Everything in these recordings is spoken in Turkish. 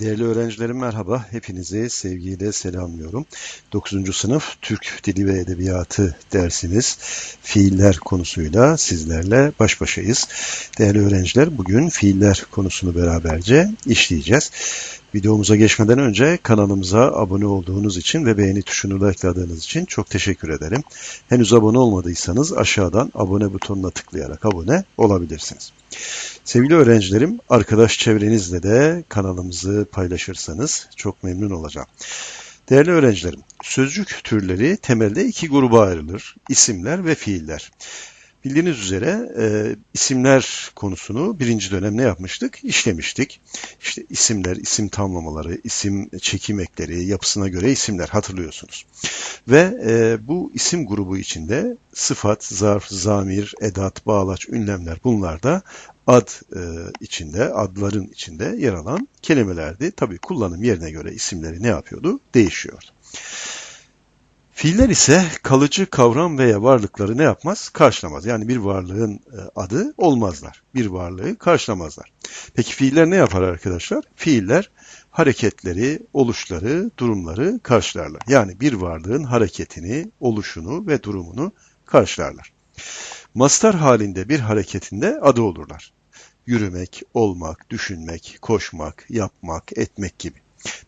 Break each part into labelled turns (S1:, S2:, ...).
S1: Değerli öğrencilerim merhaba. Hepinizi sevgiyle selamlıyorum. 9. sınıf Türk Dili ve Edebiyatı dersimiz fiiller konusuyla sizlerle baş başayız. Değerli öğrenciler bugün fiiller konusunu beraberce işleyeceğiz. Videomuza geçmeden önce kanalımıza abone olduğunuz için ve beğeni tuşunu da ekladığınız için çok teşekkür ederim. Henüz abone olmadıysanız aşağıdan abone butonuna tıklayarak abone olabilirsiniz. Sevgili öğrencilerim, arkadaş çevrenizle de kanalımızı paylaşırsanız çok memnun olacağım. Değerli öğrencilerim, sözcük türleri temelde iki gruba ayrılır. İsimler ve fiiller. Bildiğiniz üzere e, isimler konusunu birinci dönem ne yapmıştık? İşlemiştik. İşte isimler, isim tamlamaları, isim çekim ekleri, yapısına göre isimler hatırlıyorsunuz. Ve e, bu isim grubu içinde sıfat, zarf, zamir, edat, bağlaç, ünlemler bunlar da ad e, içinde, adların içinde yer alan kelimelerdi. Tabii kullanım yerine göre isimleri ne yapıyordu? Değişiyordu. Fiiller ise kalıcı kavram veya varlıkları ne yapmaz? Karşılamaz. Yani bir varlığın e, adı olmazlar. Bir varlığı karşılamazlar. Peki fiiller ne yapar arkadaşlar? Fiiller hareketleri, oluşları, durumları karşılarlar. Yani bir varlığın hareketini, oluşunu ve durumunu karşılarlar. Mastar halinde bir hareketinde adı olurlar. Yürümek, olmak, düşünmek, koşmak, yapmak, etmek gibi.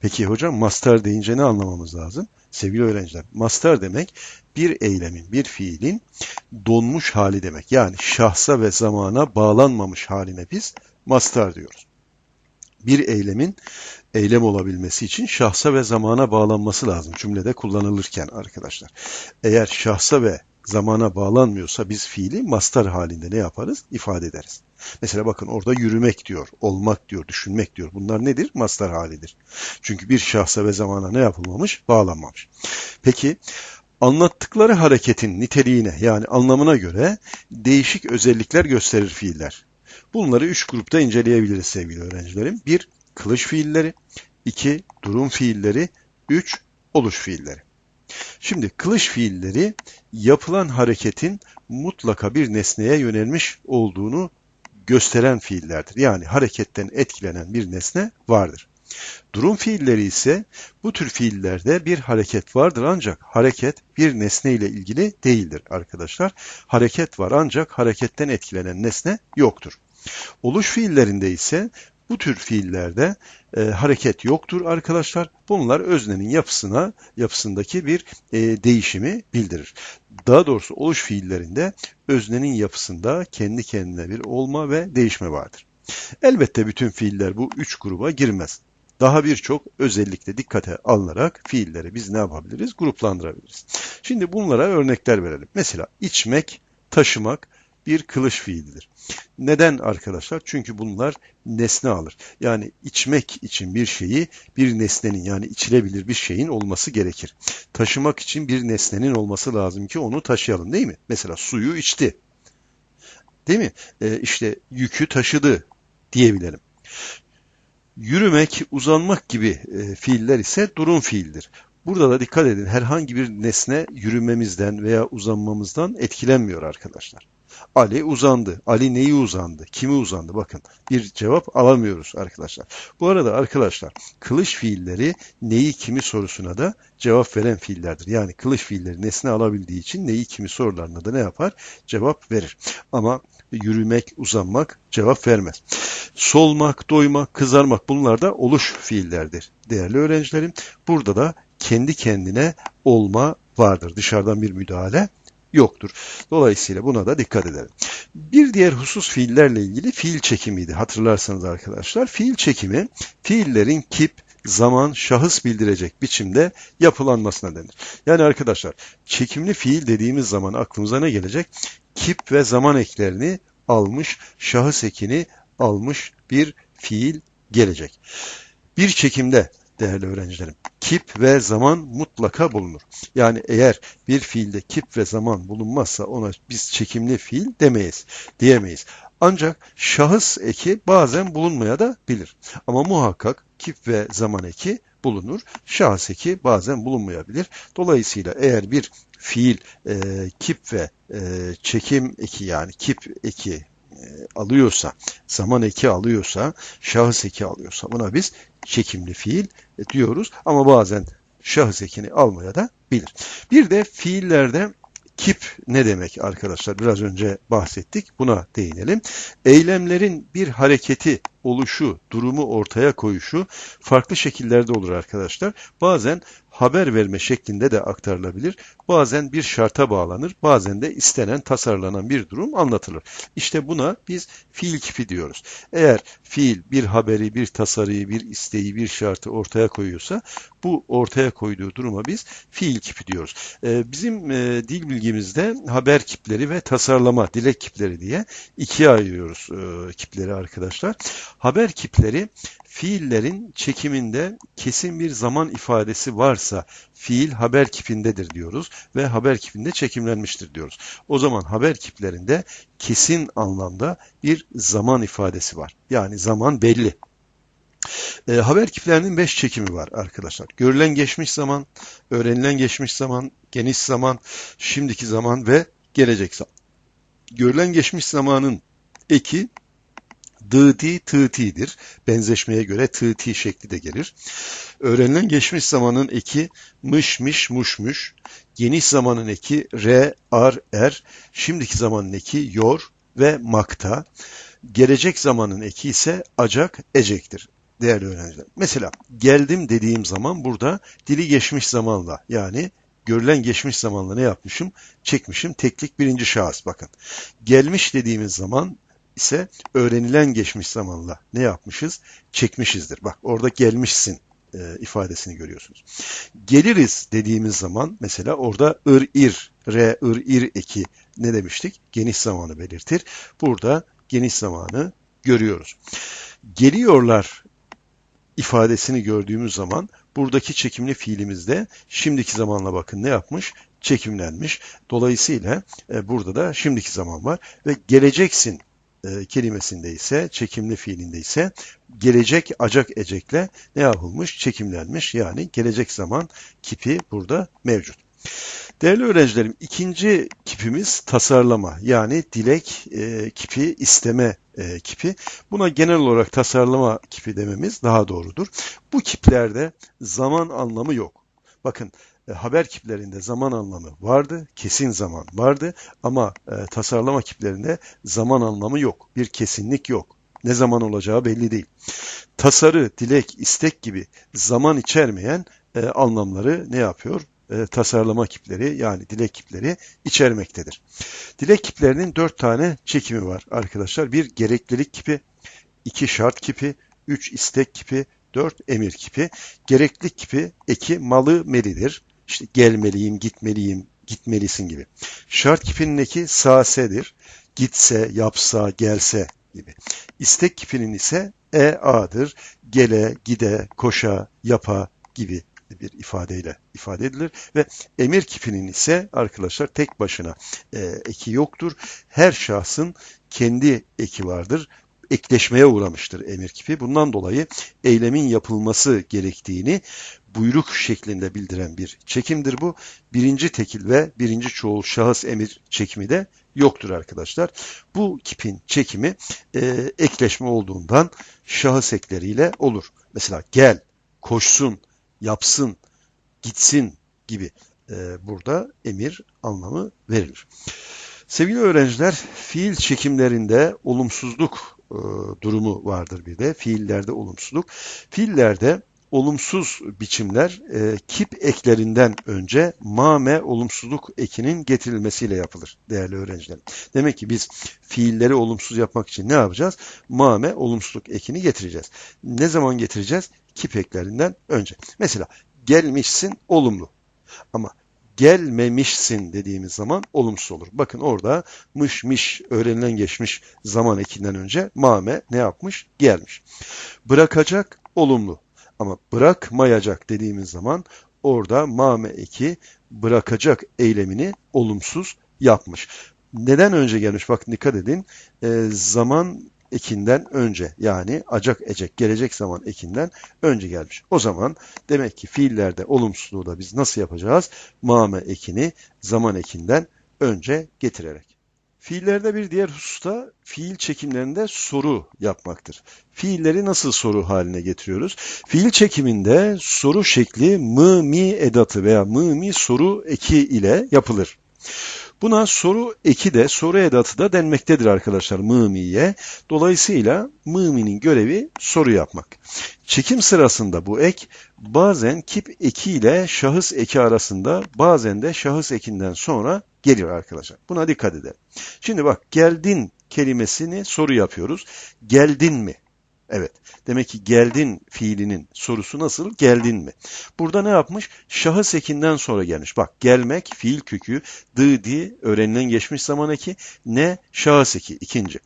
S1: Peki hocam master deyince ne anlamamız lazım? Sevgili öğrenciler, master demek bir eylemin, bir fiilin donmuş hali demek. Yani şahsa ve zamana bağlanmamış haline biz master diyoruz. Bir eylemin eylem olabilmesi için şahsa ve zamana bağlanması lazım cümlede kullanılırken arkadaşlar. Eğer şahsa ve zamana bağlanmıyorsa biz fiili master halinde ne yaparız? İfade ederiz. Mesela bakın orada yürümek diyor, olmak diyor, düşünmek diyor. Bunlar nedir? Master halidir. Çünkü bir şahsa ve zamana ne yapılmamış? Bağlanmamış. Peki anlattıkları hareketin niteliğine yani anlamına göre değişik özellikler gösterir fiiller. Bunları üç grupta inceleyebiliriz sevgili öğrencilerim. Bir, kılıç fiilleri. iki durum fiilleri. Üç, oluş fiilleri. Şimdi kılıç fiilleri yapılan hareketin mutlaka bir nesneye yönelmiş olduğunu gösteren fiillerdir. Yani hareketten etkilenen bir nesne vardır. Durum fiilleri ise bu tür fiillerde bir hareket vardır ancak hareket bir nesne ile ilgili değildir arkadaşlar. Hareket var ancak hareketten etkilenen nesne yoktur. Oluş fiillerinde ise bu tür fiillerde e, hareket yoktur arkadaşlar. Bunlar öznenin yapısına, yapısındaki bir e, değişimi bildirir. Daha doğrusu oluş fiillerinde öznenin yapısında kendi kendine bir olma ve değişme vardır. Elbette bütün fiiller bu üç gruba girmez. Daha birçok özellikle dikkate alınarak fiilleri biz ne yapabiliriz? Gruplandırabiliriz. Şimdi bunlara örnekler verelim. Mesela içmek, taşımak, bir kılıç fiilidir. Neden arkadaşlar? Çünkü bunlar nesne alır. Yani içmek için bir şeyi bir nesnenin yani içilebilir bir şeyin olması gerekir. Taşımak için bir nesnenin olması lazım ki onu taşıyalım değil mi? Mesela suyu içti. Değil mi? Ee, işte yükü taşıdı diyebilirim. Yürümek, uzanmak gibi e, fiiller ise durum fiildir. Burada da dikkat edin herhangi bir nesne yürümemizden veya uzanmamızdan etkilenmiyor arkadaşlar. Ali uzandı. Ali neyi uzandı? Kimi uzandı? Bakın bir cevap alamıyoruz arkadaşlar. Bu arada arkadaşlar kılıç fiilleri neyi kimi sorusuna da cevap veren fiillerdir. Yani kılıç fiilleri nesne alabildiği için neyi kimi sorularına da ne yapar? Cevap verir. Ama yürümek, uzanmak cevap vermez. Solmak, doymak, kızarmak bunlar da oluş fiillerdir. Değerli öğrencilerim burada da kendi kendine olma vardır. Dışarıdan bir müdahale yoktur. Dolayısıyla buna da dikkat edelim. Bir diğer husus fiillerle ilgili fiil çekimiydi. Hatırlarsanız arkadaşlar fiil çekimi fiillerin kip, zaman, şahıs bildirecek biçimde yapılanmasına denir. Yani arkadaşlar çekimli fiil dediğimiz zaman aklımıza ne gelecek? Kip ve zaman eklerini almış, şahıs ekini almış bir fiil gelecek. Bir çekimde değerli öğrencilerim. Kip ve zaman mutlaka bulunur. Yani eğer bir fiilde kip ve zaman bulunmazsa ona biz çekimli fiil demeyiz, diyemeyiz. Ancak şahıs eki bazen bulunmaya da bilir. Ama muhakkak kip ve zaman eki bulunur. Şahıs eki bazen bulunmayabilir. Dolayısıyla eğer bir fiil e, kip ve e, çekim eki yani kip eki alıyorsa, zaman eki alıyorsa, şahıs eki alıyorsa buna biz çekimli fiil diyoruz. Ama bazen şahıs ekini almaya da bilir. Bir de fiillerde kip ne demek arkadaşlar? Biraz önce bahsettik. Buna değinelim. Eylemlerin bir hareketi oluşu, durumu ortaya koyuşu farklı şekillerde olur arkadaşlar. Bazen haber verme şeklinde de aktarılabilir. Bazen bir şarta bağlanır, bazen de istenen, tasarlanan bir durum anlatılır. İşte buna biz fiil kipi diyoruz. Eğer fiil bir haberi, bir tasarıyı, bir isteği, bir şartı ortaya koyuyorsa bu ortaya koyduğu duruma biz fiil kipi diyoruz. Ee, bizim e, dil bilgimizde haber kipleri ve tasarlama, dilek kipleri diye ikiye ayırıyoruz e, kipleri arkadaşlar. Haber kipleri fiillerin çekiminde kesin bir zaman ifadesi varsa fiil haber kipindedir diyoruz ve haber kipinde çekimlenmiştir diyoruz. O zaman haber kiplerinde kesin anlamda bir zaman ifadesi var. Yani zaman belli. E, haber kiplerinin beş çekimi var arkadaşlar. Görülen geçmiş zaman, öğrenilen geçmiş zaman, geniş zaman, şimdiki zaman ve gelecek zaman. Görülen geçmiş zamanın eki dıdi tığtidir. Benzeşmeye göre tığti şekli de gelir. Öğrenilen geçmiş zamanın eki mış muşmuş. Geniş zamanın eki re, ar, er. Şimdiki zamanın eki yor ve makta. Gelecek zamanın eki ise acak, ecektir değerli öğrenciler. Mesela geldim dediğim zaman burada dili geçmiş zamanla yani görülen geçmiş zamanla ne yapmışım? Çekmişim. Teklik birinci şahıs bakın. Gelmiş dediğimiz zaman ise öğrenilen geçmiş zamanla ne yapmışız? Çekmişizdir. Bak orada gelmişsin e, ifadesini görüyorsunuz. Geliriz dediğimiz zaman mesela orada ır ir, re ır ir eki ne demiştik? Geniş zamanı belirtir. Burada geniş zamanı görüyoruz. Geliyorlar ifadesini gördüğümüz zaman buradaki çekimli fiilimizde şimdiki zamanla bakın ne yapmış? Çekimlenmiş. Dolayısıyla e, burada da şimdiki zaman var ve geleceksin e, kelimesinde ise, çekimli fiilinde ise gelecek acak ecekle ne yapılmış? Çekimlenmiş. Yani gelecek zaman kipi burada mevcut. Değerli öğrencilerim ikinci kipimiz tasarlama yani dilek e, kipi isteme e, kipi. Buna genel olarak tasarlama kipi dememiz daha doğrudur. Bu kiplerde zaman anlamı yok. Bakın e, haber kiplerinde zaman anlamı vardı, kesin zaman vardı ama e, tasarlama kiplerinde zaman anlamı yok, bir kesinlik yok. Ne zaman olacağı belli değil. Tasarı, dilek, istek gibi zaman içermeyen e, anlamları ne yapıyor? E, tasarlama kipleri yani dilek kipleri içermektedir. Dilek kiplerinin dört tane çekimi var arkadaşlar. Bir gereklilik kipi, iki şart kipi, üç istek kipi, dört emir kipi. Gereklilik kipi eki malı melidir işte gelmeliyim, gitmeliyim, gitmelisin gibi. Şart kipinin eki sasedir. Gitse, yapsa, gelse gibi. İstek kipinin ise ea'dır. Gele, gide, koşa, yapa gibi bir ifadeyle ifade edilir ve emir kipinin ise arkadaşlar tek başına e, eki yoktur. Her şahsın kendi eki vardır ekleşmeye uğramıştır emir kipi. Bundan dolayı eylemin yapılması gerektiğini buyruk şeklinde bildiren bir çekimdir bu. Birinci tekil ve birinci çoğul şahıs emir çekimi de yoktur arkadaşlar. Bu kipin çekimi e, ekleşme olduğundan şahıs ekleriyle olur. Mesela gel, koşsun, yapsın, gitsin gibi e, burada emir anlamı verilir. Sevgili öğrenciler, fiil çekimlerinde olumsuzluk e, durumu vardır bir de. Fiillerde olumsuzluk. Fiillerde olumsuz biçimler e, kip eklerinden önce mame olumsuzluk ekinin getirilmesiyle yapılır değerli öğrencilerim. Demek ki biz fiilleri olumsuz yapmak için ne yapacağız? Mame olumsuzluk ekini getireceğiz. Ne zaman getireceğiz? Kip eklerinden önce. Mesela gelmişsin olumlu. Ama gelmemişsin dediğimiz zaman olumsuz olur. Bakın orada mış öğrenilen geçmiş zaman ekinden önce mame ne yapmış? Gelmiş. Bırakacak olumlu. Ama bırakmayacak dediğimiz zaman orada mame eki bırakacak eylemini olumsuz yapmış. Neden önce gelmiş? Bak dikkat edin. E, zaman ekinden önce yani acak ecek gelecek zaman ekinden önce gelmiş. O zaman demek ki fiillerde olumsuzluğu da biz nasıl yapacağız? Mame ekini zaman ekinden önce getirerek. Fiillerde bir diğer hususta fiil çekimlerinde soru yapmaktır. Fiilleri nasıl soru haline getiriyoruz? Fiil çekiminde soru şekli mı mi edatı veya mı mi soru eki ile yapılır. Buna soru eki de soru edatı da denmektedir arkadaşlar mımiye. Dolayısıyla mıminin görevi soru yapmak. Çekim sırasında bu ek bazen kip eki ile şahıs eki arasında bazen de şahıs ekinden sonra geliyor arkadaşlar. Buna dikkat edelim. Şimdi bak geldin kelimesini soru yapıyoruz. Geldin mi? Evet. Demek ki geldin fiilinin sorusu nasıl? Geldin mi? Burada ne yapmış? Şahıs ekinden sonra gelmiş. Bak gelmek fiil kökü dı di öğrenilen geçmiş zaman eki ne şahıs eki ikinci.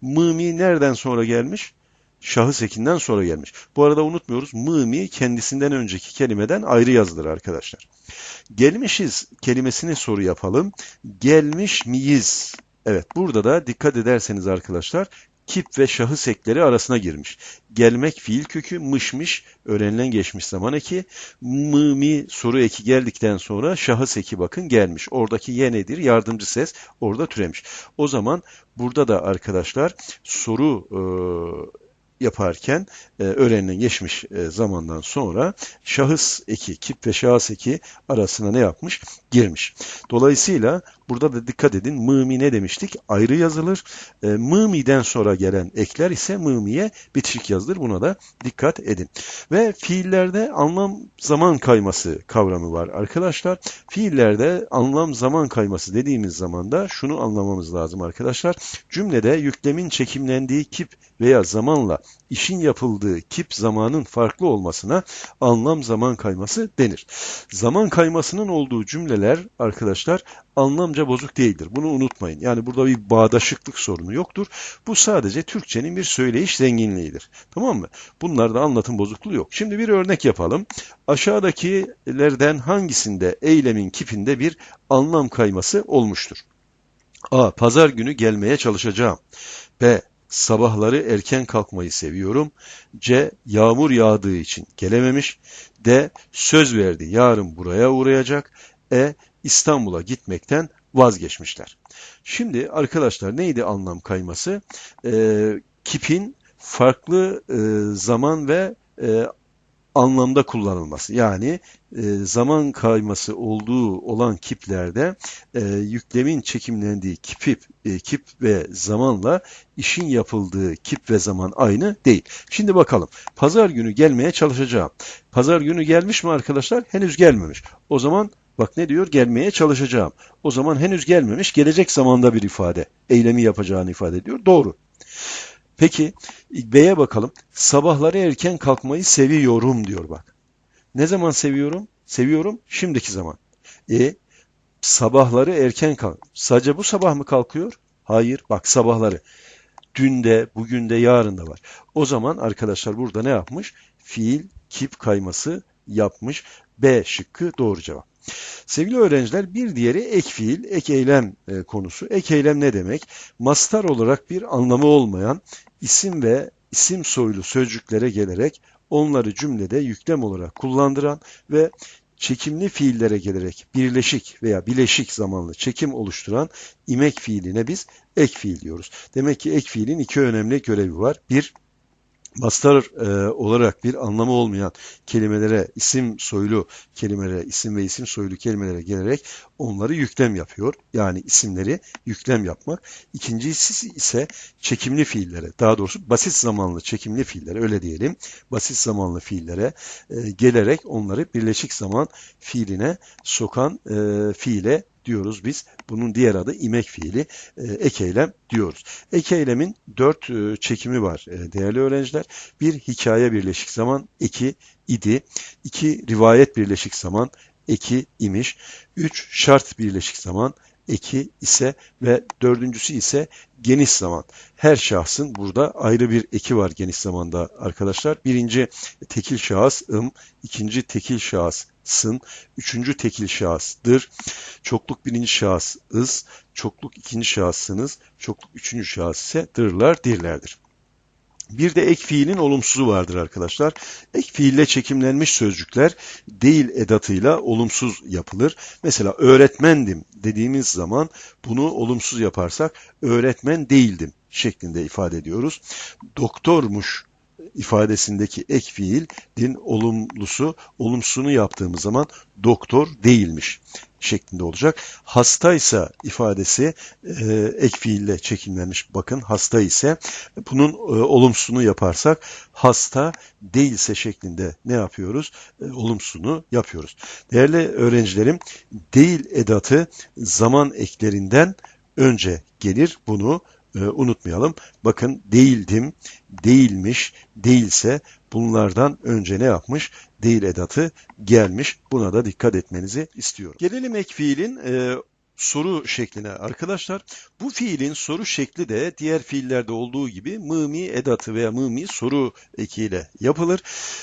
S1: Mımi nereden sonra gelmiş? Şahıs ekinden sonra gelmiş. Bu arada unutmuyoruz mımi kendisinden önceki kelimeden ayrı yazılır arkadaşlar. Gelmişiz kelimesini soru yapalım. Gelmiş miyiz? Evet burada da dikkat ederseniz arkadaşlar kip ve şahıs ekleri arasına girmiş. Gelmek fiil kökü mışmış öğrenilen geçmiş zaman eki. Mı mi soru eki geldikten sonra şahıs eki bakın gelmiş. Oradaki ye nedir? Yardımcı ses orada türemiş. O zaman burada da arkadaşlar soru yaparken e, öğrenilen geçmiş e, zamandan sonra şahıs eki, kip ve şahıs eki arasına ne yapmış? Girmiş. Dolayısıyla burada da dikkat edin mımi ne demiştik? Ayrı yazılır. E, mımiden sonra gelen ekler ise mımiye bitişik yazılır. Buna da dikkat edin. Ve fiillerde anlam zaman kayması kavramı var arkadaşlar. Fiillerde anlam zaman kayması dediğimiz zaman da şunu anlamamız lazım arkadaşlar. Cümlede yüklemin çekimlendiği kip veya zamanla işin yapıldığı kip zamanın farklı olmasına anlam zaman kayması denir. Zaman kaymasının olduğu cümleler arkadaşlar anlamca bozuk değildir. Bunu unutmayın. Yani burada bir bağdaşıklık sorunu yoktur. Bu sadece Türkçenin bir söyleyiş zenginliğidir. Tamam mı? Bunlarda anlatım bozukluğu yok. Şimdi bir örnek yapalım. Aşağıdakilerden hangisinde eylemin kipinde bir anlam kayması olmuştur? A. Pazar günü gelmeye çalışacağım. B. Sabahları erken kalkmayı seviyorum. C. Yağmur yağdığı için gelememiş. D. Söz verdi yarın buraya uğrayacak. E. İstanbul'a gitmekten vazgeçmişler. Şimdi arkadaşlar neydi anlam kayması? Ee, kipin farklı e, zaman ve e, anlamda kullanılması. Yani e, zaman kayması olduğu olan kiplerde e, yüklemin çekimlendiği kip, e, kip ve zamanla işin yapıldığı kip ve zaman aynı değil. Şimdi bakalım. Pazar günü gelmeye çalışacağım. Pazar günü gelmiş mi arkadaşlar? Henüz gelmemiş. O zaman Bak ne diyor? Gelmeye çalışacağım. O zaman henüz gelmemiş, gelecek zamanda bir ifade. Eylemi yapacağını ifade ediyor. Doğru. Peki B'ye bakalım. Sabahları erken kalkmayı seviyorum diyor bak. Ne zaman seviyorum? Seviyorum şimdiki zaman. E sabahları erken kalk. Sadece bu sabah mı kalkıyor? Hayır. Bak sabahları. Dün de, bugün de, yarın da var. O zaman arkadaşlar burada ne yapmış? Fiil, kip kayması yapmış. B şıkkı doğru cevap. Sevgili öğrenciler bir diğeri ek fiil, ek eylem e, konusu. Ek eylem ne demek? Mastar olarak bir anlamı olmayan isim ve isim soylu sözcüklere gelerek onları cümlede yüklem olarak kullandıran ve çekimli fiillere gelerek birleşik veya bileşik zamanlı çekim oluşturan imek fiiline biz ek fiil diyoruz. Demek ki ek fiilin iki önemli görevi var. Bir, Mastar e, olarak bir anlamı olmayan kelimelere, isim soylu kelimelere, isim ve isim soylu kelimelere gelerek onları yüklem yapıyor. Yani isimleri yüklem yapmak. İkincisi ise çekimli fiillere, daha doğrusu basit zamanlı çekimli fiillere, öyle diyelim, basit zamanlı fiillere e, gelerek onları birleşik zaman fiiline sokan e, fiile diyoruz biz. Bunun diğer adı imek fiili, e, ek eylem diyoruz. Ek eylemin dört e, çekimi var e, değerli öğrenciler. Bir hikaye birleşik zaman, iki idi, iki rivayet birleşik zaman, eki imiş, üç şart birleşik zaman, eki ise ve dördüncüsü ise geniş zaman. Her şahsın burada ayrı bir eki var geniş zamanda arkadaşlar. Birinci tekil şahıs ım, ikinci tekil şahıs sın, üçüncü tekil şahısdır. Çokluk birinci şahıs ız, çokluk ikinci şahsınız, çokluk üçüncü şahıs ise dırlar, dirlerdir. Bir de ek fiilin olumsuzu vardır arkadaşlar. Ek fiille çekimlenmiş sözcükler değil edatıyla olumsuz yapılır. Mesela öğretmendim dediğimiz zaman bunu olumsuz yaparsak öğretmen değildim şeklinde ifade ediyoruz. Doktormuş ifadesindeki ek fiilin olumlusu, olumsuzunu yaptığımız zaman doktor değilmiş şeklinde olacak. Hastaysa ifadesi e, ek fiille çekimlenmiş. Bakın hasta ise bunun e, olumsuzunu yaparsak hasta değilse şeklinde ne yapıyoruz? E, olumsuzunu yapıyoruz. Değerli öğrencilerim değil edatı zaman eklerinden önce gelir. Bunu e, unutmayalım. Bakın değildim, değilmiş, değilse bunlardan önce ne yapmış? Değil edatı gelmiş. Buna da dikkat etmenizi istiyorum. Gelelim ek fiilin e, soru şekline arkadaşlar. Bu fiilin soru şekli de diğer fiillerde olduğu gibi mı edatı veya mı soru ekiyle yapılır.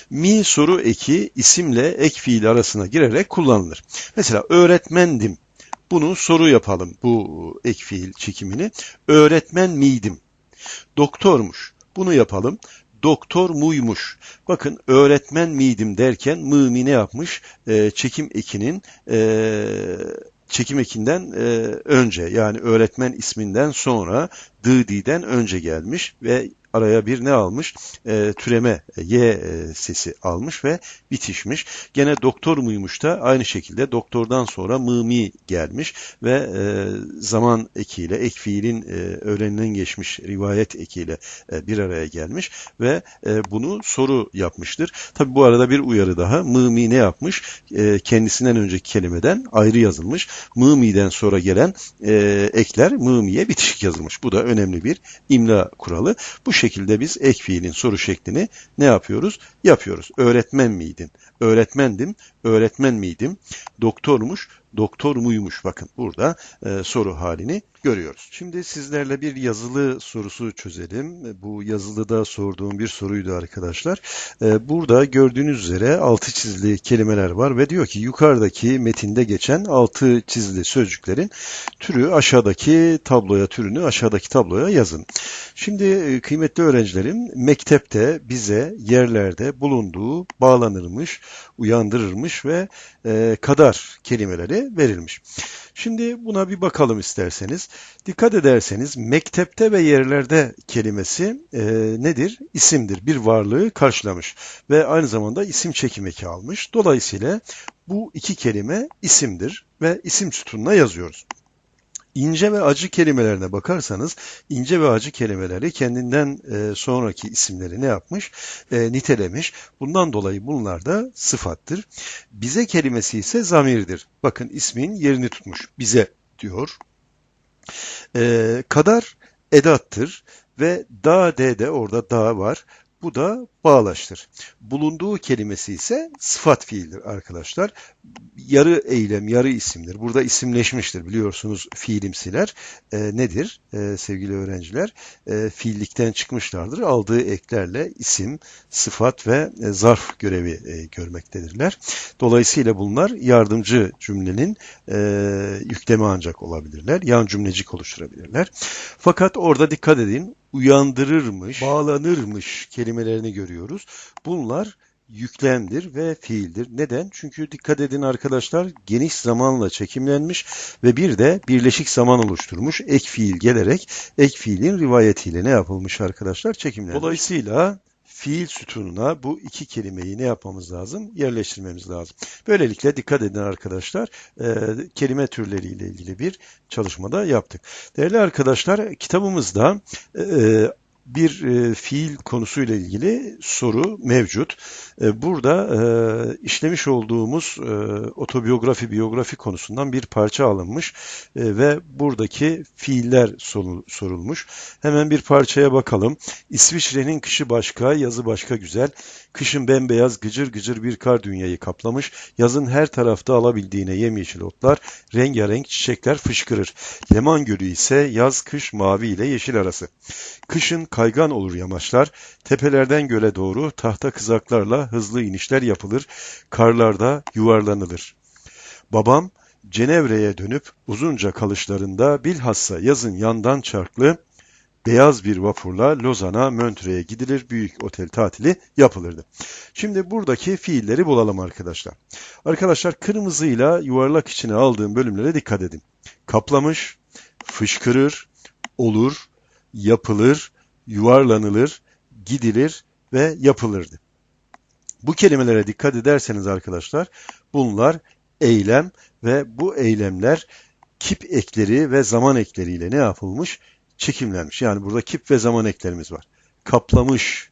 S1: Mi soru eki isimle ek fiil arasına girerek kullanılır. Mesela öğretmendim bunu soru yapalım bu ek fiil çekimini. Öğretmen miydim? Doktormuş. Bunu yapalım. Doktor muymuş. Bakın öğretmen miydim derken mı ne yapmış? E, çekim ekinin e, çekim ekinden e, önce yani öğretmen isminden sonra dı'den önce gelmiş ve araya bir ne almış? E, türeme y e, sesi almış ve bitişmiş. Gene doktor muymuş da aynı şekilde doktordan sonra mı gelmiş ve e, zaman ekiyle ek fiilin e, öğrenilen geçmiş rivayet ekiyle e, bir araya gelmiş ve e, bunu soru yapmıştır. Tabi bu arada bir uyarı daha. Mı ne yapmış? E, kendisinden önceki kelimeden ayrı yazılmış. Mı sonra gelen e, ekler mı bitişik yazılmış. Bu da önemli bir imla kuralı. Bu şekilde biz ek fiilin soru şeklini ne yapıyoruz? Yapıyoruz. Öğretmen miydin? Öğretmendim. Öğretmen miydim? Doktormuş doktor muymuş? Bakın burada e, soru halini görüyoruz. Şimdi sizlerle bir yazılı sorusu çözelim. Bu yazılıda sorduğum bir soruydu arkadaşlar. E, burada gördüğünüz üzere altı çizili kelimeler var ve diyor ki yukarıdaki metinde geçen altı çizili sözcüklerin türü aşağıdaki tabloya türünü aşağıdaki tabloya yazın. Şimdi e, kıymetli öğrencilerim mektepte bize yerlerde bulunduğu bağlanırmış, uyandırırmış ve e, kadar kelimeleri verilmiş. Şimdi buna bir bakalım isterseniz. Dikkat ederseniz mektepte ve yerlerde kelimesi e, nedir? İsimdir. Bir varlığı karşılamış ve aynı zamanda isim çekim eki almış. Dolayısıyla bu iki kelime isimdir ve isim sütununa yazıyoruz. İnce ve acı kelimelerine bakarsanız ince ve acı kelimeleri kendinden e, sonraki isimleri ne yapmış? E, nitelemiş. Bundan dolayı bunlar da sıfattır. Bize kelimesi ise zamirdir. Bakın ismin yerini tutmuş. Bize diyor. E, kadar edattır ve da de de orada da var. Bu da bağlaştır. Bulunduğu kelimesi ise sıfat fiildir arkadaşlar. Yarı eylem, yarı isimdir. Burada isimleşmiştir biliyorsunuz fiilimsiler. E, nedir e, sevgili öğrenciler? E, fiillikten çıkmışlardır. Aldığı eklerle isim, sıfat ve e, zarf görevi e, görmektedirler. Dolayısıyla bunlar yardımcı cümlenin e, yükleme ancak olabilirler. Yan cümlecik oluşturabilirler. Fakat orada dikkat edin uyandırırmış, bağlanırmış kelimelerini görüyoruz. Bunlar yüklemdir ve fiildir. Neden? Çünkü dikkat edin arkadaşlar geniş zamanla çekimlenmiş ve bir de birleşik zaman oluşturmuş. Ek fiil gelerek ek fiilin rivayetiyle ne yapılmış arkadaşlar? Çekimlenmiş. Dolayısıyla fiil sütununa bu iki kelimeyi ne yapmamız lazım? Yerleştirmemiz lazım. Böylelikle dikkat edin arkadaşlar e, kelime türleriyle ilgili bir çalışmada yaptık. Değerli arkadaşlar kitabımızda e, bir e, fiil konusuyla ilgili soru mevcut. E, burada e, işlemiş olduğumuz e, otobiyografi, biyografi konusundan bir parça alınmış e, ve buradaki fiiller sorulmuş. Hemen bir parçaya bakalım. İsviçre'nin kışı başka, yazı başka güzel. Kışın bembeyaz gıcır gıcır bir kar dünyayı kaplamış. Yazın her tarafta alabildiğine yemyeşil otlar, rengarenk çiçekler fışkırır. Leman Gölü ise yaz kış mavi ile yeşil arası. Kışın kaygan olur yamaçlar, tepelerden göle doğru tahta kızaklarla hızlı inişler yapılır, karlarda yuvarlanılır. Babam Cenevre'ye dönüp uzunca kalışlarında bilhassa yazın yandan çarklı beyaz bir vapurla Lozan'a, Montreux'e gidilir, büyük otel tatili yapılırdı. Şimdi buradaki fiilleri bulalım arkadaşlar. Arkadaşlar kırmızıyla yuvarlak içine aldığım bölümlere dikkat edin. Kaplamış, fışkırır, olur, yapılır, yuvarlanılır, gidilir ve yapılırdı. Bu kelimelere dikkat ederseniz arkadaşlar bunlar eylem ve bu eylemler kip ekleri ve zaman ekleriyle ne yapılmış? Çekimlenmiş. Yani burada kip ve zaman eklerimiz var. Kaplamış,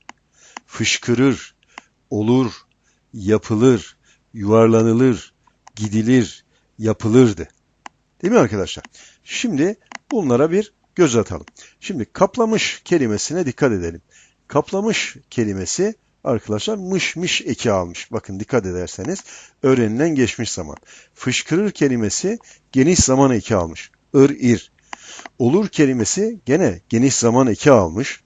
S1: fışkırır, olur, yapılır, yuvarlanılır, gidilir, yapılırdı. Değil mi arkadaşlar? Şimdi bunlara bir göz atalım. Şimdi kaplamış kelimesine dikkat edelim. Kaplamış kelimesi arkadaşlar mış mış eki almış. Bakın dikkat ederseniz öğrenilen geçmiş zaman. Fışkırır kelimesi geniş zaman eki almış. ır ir. Olur kelimesi gene geniş zaman eki almış.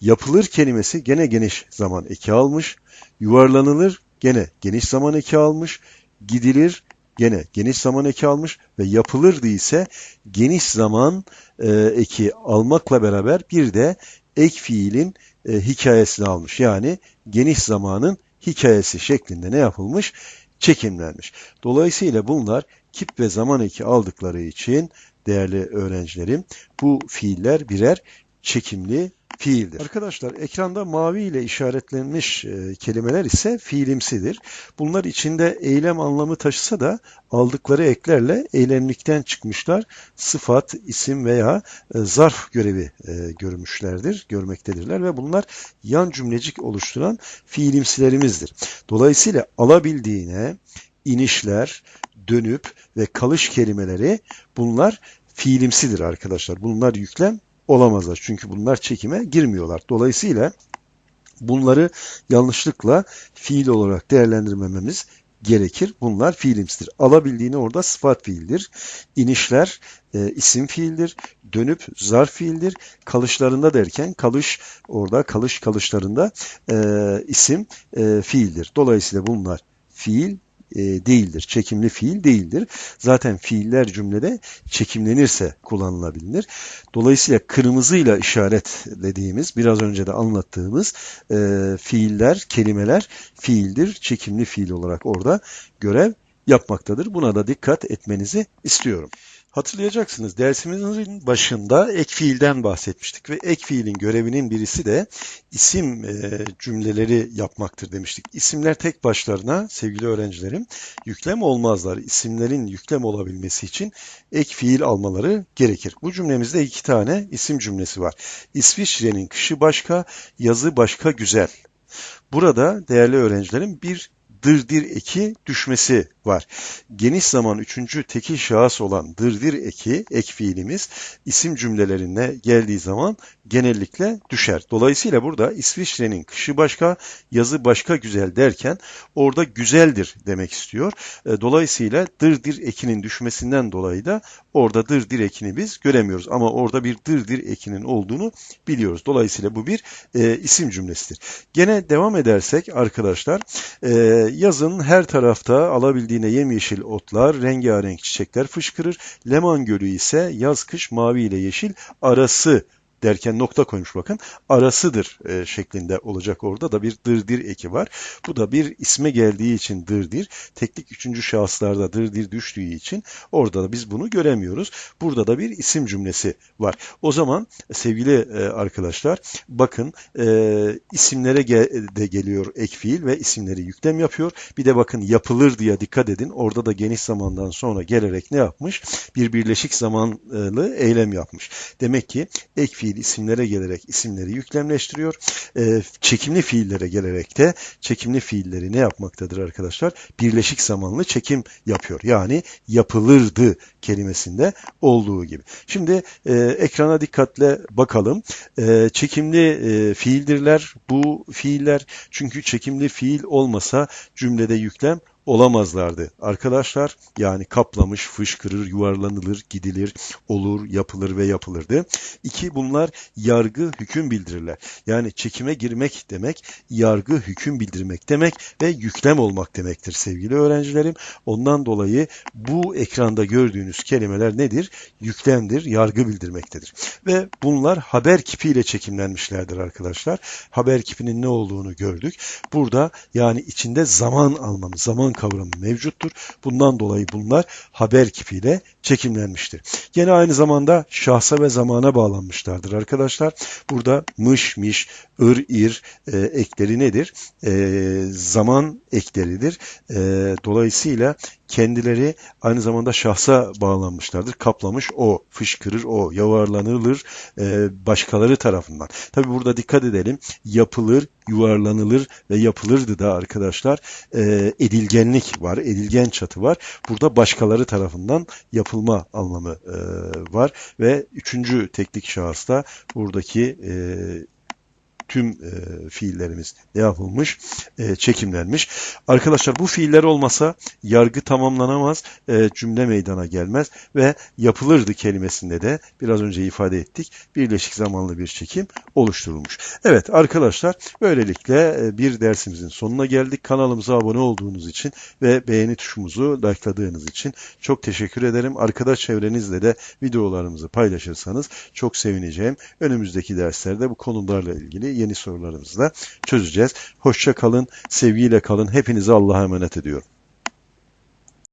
S1: Yapılır kelimesi gene geniş zaman eki almış. Yuvarlanılır gene geniş zaman eki almış. Gidilir gene geniş zaman eki almış ve yapılırdı ise geniş zaman e, eki almakla beraber bir de ek fiilin e, hikayesini almış. Yani geniş zamanın hikayesi şeklinde ne yapılmış? Çekimlenmiş. Dolayısıyla bunlar kip ve zaman eki aldıkları için değerli öğrencilerim bu fiiller birer çekimli fiildir. Arkadaşlar ekranda mavi ile işaretlenmiş e, kelimeler ise fiilimsidir. Bunlar içinde eylem anlamı taşısa da aldıkları eklerle eylemlikten çıkmışlar. Sıfat, isim veya e, zarf görevi e, görmüşlerdir, görmektedirler ve bunlar yan cümlecik oluşturan fiilimsilerimizdir. Dolayısıyla alabildiğine inişler, dönüp ve kalış kelimeleri bunlar fiilimsidir arkadaşlar. Bunlar yüklem olamazlar. Çünkü bunlar çekime girmiyorlar. Dolayısıyla bunları yanlışlıkla fiil olarak değerlendirmememiz gerekir. Bunlar fiilimsidir. Alabildiğini orada sıfat fiildir. İnişler e, isim fiildir. Dönüp zarf fiildir. Kalışlarında derken kalış orada kalış kalışlarında e, isim e, fiildir. Dolayısıyla bunlar fiil e, değildir. Çekimli fiil değildir. Zaten fiiller cümlede çekimlenirse kullanılabilir. Dolayısıyla kırmızıyla işaretlediğimiz, biraz önce de anlattığımız e, fiiller, kelimeler fiildir. Çekimli fiil olarak orada görev yapmaktadır. Buna da dikkat etmenizi istiyorum. Hatırlayacaksınız dersimizin başında ek fiilden bahsetmiştik ve ek fiilin görevinin birisi de isim e, cümleleri yapmaktır demiştik. İsimler tek başlarına sevgili öğrencilerim yüklem olmazlar. İsimlerin yüklem olabilmesi için ek fiil almaları gerekir. Bu cümlemizde iki tane isim cümlesi var. İsviçre'nin kışı başka, yazı başka güzel. Burada değerli öğrencilerim bir dırdir eki düşmesi var. Geniş zaman üçüncü tekil şahıs olan dırdir eki, ek fiilimiz isim cümlelerine geldiği zaman genellikle düşer. Dolayısıyla burada İsviçre'nin kışı başka, yazı başka güzel derken orada güzeldir demek istiyor. E, dolayısıyla dırdir ekinin düşmesinden dolayı da orada dırdir ekini biz göremiyoruz. Ama orada bir dırdir ekinin olduğunu biliyoruz. Dolayısıyla bu bir e, isim cümlesidir. Gene devam edersek arkadaşlar e, yazın her tarafta alabildiğine yemyeşil otlar, rengarenk çiçekler fışkırır. Leman Gölü ise yaz kış mavi ile yeşil arası derken nokta koymuş bakın. Arasıdır e, şeklinde olacak orada da bir dırdir eki var. Bu da bir isme geldiği için dırdir. Teknik üçüncü şahıslarda dırdir düştüğü için orada da biz bunu göremiyoruz. Burada da bir isim cümlesi var. O zaman sevgili e, arkadaşlar bakın e, isimlere ge de geliyor ek fiil ve isimleri yüklem yapıyor. Bir de bakın yapılır diye dikkat edin. Orada da geniş zamandan sonra gelerek ne yapmış? Bir birleşik zamanlı eylem yapmış. Demek ki ek fiil fiil isimlere gelerek isimleri yüklemleştiriyor. E, çekimli fiillere gelerek de çekimli fiilleri ne yapmaktadır arkadaşlar? Birleşik zamanlı çekim yapıyor. Yani yapılırdı kelimesinde olduğu gibi. Şimdi e, ekrana dikkatle bakalım. E, çekimli e, fiildirler bu fiiller. Çünkü çekimli fiil olmasa cümlede yüklem olamazlardı arkadaşlar. Yani kaplamış, fışkırır, yuvarlanılır, gidilir, olur, yapılır ve yapılırdı. İki bunlar yargı, hüküm bildirirler. Yani çekime girmek demek, yargı, hüküm bildirmek demek ve yüklem olmak demektir sevgili öğrencilerim. Ondan dolayı bu ekranda gördüğünüz kelimeler nedir? Yüklemdir, yargı bildirmektedir. Ve bunlar haber kipiyle çekimlenmişlerdir arkadaşlar. Haber kipinin ne olduğunu gördük. Burada yani içinde zaman almamız, zaman kavramı mevcuttur. Bundan dolayı bunlar haber kipiyle çekimlenmiştir. Yine aynı zamanda şahsa ve zamana bağlanmışlardır arkadaşlar. Burada mış, miş, ır, ir e, ekleri nedir? E, zaman ekleridir. E, dolayısıyla kendileri aynı zamanda şahsa bağlanmışlardır. Kaplamış o, fışkırır o, yuvarlanılır e, başkaları tarafından. Tabi burada dikkat edelim. Yapılır, yuvarlanılır ve yapılırdı da arkadaşlar e, edilgenlik var, edilgen çatı var. Burada başkaları tarafından yapılma anlamı e, var ve üçüncü teknik şahısta buradaki e, tüm e, fiillerimiz ne yapılmış? E, çekimlenmiş. Arkadaşlar bu fiiller olmasa yargı tamamlanamaz, e, cümle meydana gelmez ve yapılırdı kelimesinde de biraz önce ifade ettik. Birleşik zamanlı bir çekim oluşturulmuş. Evet arkadaşlar böylelikle e, bir dersimizin sonuna geldik. Kanalımıza abone olduğunuz için ve beğeni tuşumuzu likeladığınız için çok teşekkür ederim. Arkadaş çevrenizle de videolarımızı paylaşırsanız çok sevineceğim. Önümüzdeki derslerde bu konularla ilgili yeni sorularımızı da çözeceğiz. Hoşça kalın, sevgiyle kalın. Hepinizi Allah'a emanet ediyorum.